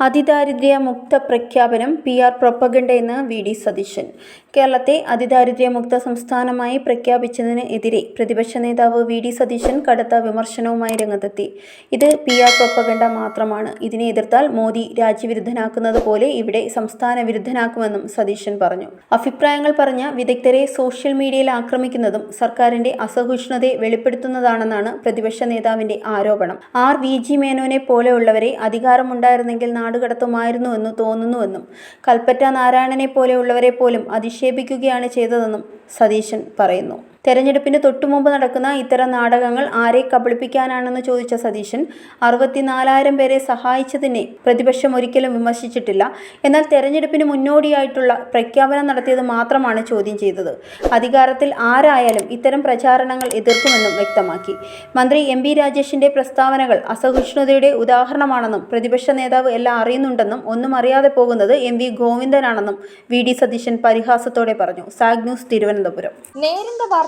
അതിദാരിദ്ര്യ മുക്ത പ്രഖ്യാപനം P R propaganda എന്ന് വി ഡി സതീശൻ. കേരളത്തെ അതിദാരിദ്ര്യ മുക്ത സംസ്ഥാനമായി പ്രഖ്യാപിച്ചതിന് എതിരെ പ്രതിപക്ഷ നേതാവ് വി ഡി സതീശൻ കടുത്ത വിമർശനവുമായി രംഗത്തെത്തി. ഇത് പി ആർ പ്രൊപ്പഗണ്ട മാത്രമാണ്. ഇതിനെ എതിർത്താൽ മോദി രാജ്യവിരുദ്ധനാക്കുന്നത് പോലെ ഇവിടെ സംസ്ഥാന വിരുദ്ധനാക്കുമെന്നും സതീശൻ പറഞ്ഞു. അഭിപ്രായങ്ങൾ പറഞ്ഞ വിദഗ്ധരെ സോഷ്യൽ മീഡിയയിൽ ആക്രമിക്കുന്നതും സർക്കാരിന്റെ അസഹിഷ്ണുതയെ വെളിപ്പെടുത്തുന്നതാണെന്നാണ് പ്രതിപക്ഷ നേതാവിന്റെ ആരോപണം. ആർ വി ജി മേനോനെ പോലെയുള്ളവരെ അധികാരമുണ്ടായിരുന്നെങ്കിൽ നാടുകടത്തുമായിരുന്നുവെന്ന് തോന്നുന്നുവെന്നും കൽപ്പറ്റ നാരായണനെ പോലെയുള്ളവരെ പോലും അധിക്ഷേപിക്കുകയാണ് ചെയ്തതെന്നും സതീശൻ പറയുന്നു. തെരഞ്ഞെടുപ്പിന് തൊട്ടുമുമ്പ് നടക്കുന്ന ഇത്തരം നാടകങ്ങൾ ആരെ കബളിപ്പിക്കാനാണെന്ന് ചോദിച്ച സതീശൻ അറുപത്തിനാലായിരം പേരെ സഹായിച്ചതിനെ പ്രതിപക്ഷം ഒരിക്കലും വിമർശിച്ചിട്ടില്ല. എന്നാൽ തെരഞ്ഞെടുപ്പിന് മുന്നോടിയായിട്ടുള്ള പ്രഖ്യാപനം നടത്തിയത് മാത്രമാണ് ചോദ്യം ചെയ്തത്. അധികാരത്തിൽ ആരായാലും ഇത്തരം പ്രചാരണങ്ങൾ എതിർക്കുമെന്നും വ്യക്തമാക്കി. മന്ത്രി എം ബി രാജേഷിന്റെ പ്രസ്താവനകൾ അസഹിഷ്ണുതയുടെ ഉദാഹരണമാണെന്നും പ്രതിപക്ഷ നേതാവ് എല്ലാം അറിയുന്നുണ്ടെന്നും ഒന്നും അറിയാതെ പോകുന്നത് എം വി ഗോവിന്ദനാണെന്നും വി ഡി സതീശൻ പരിഹാസത്തോടെ പറഞ്ഞു. Zag news Thiruvananthapuram. നേരിന്റെ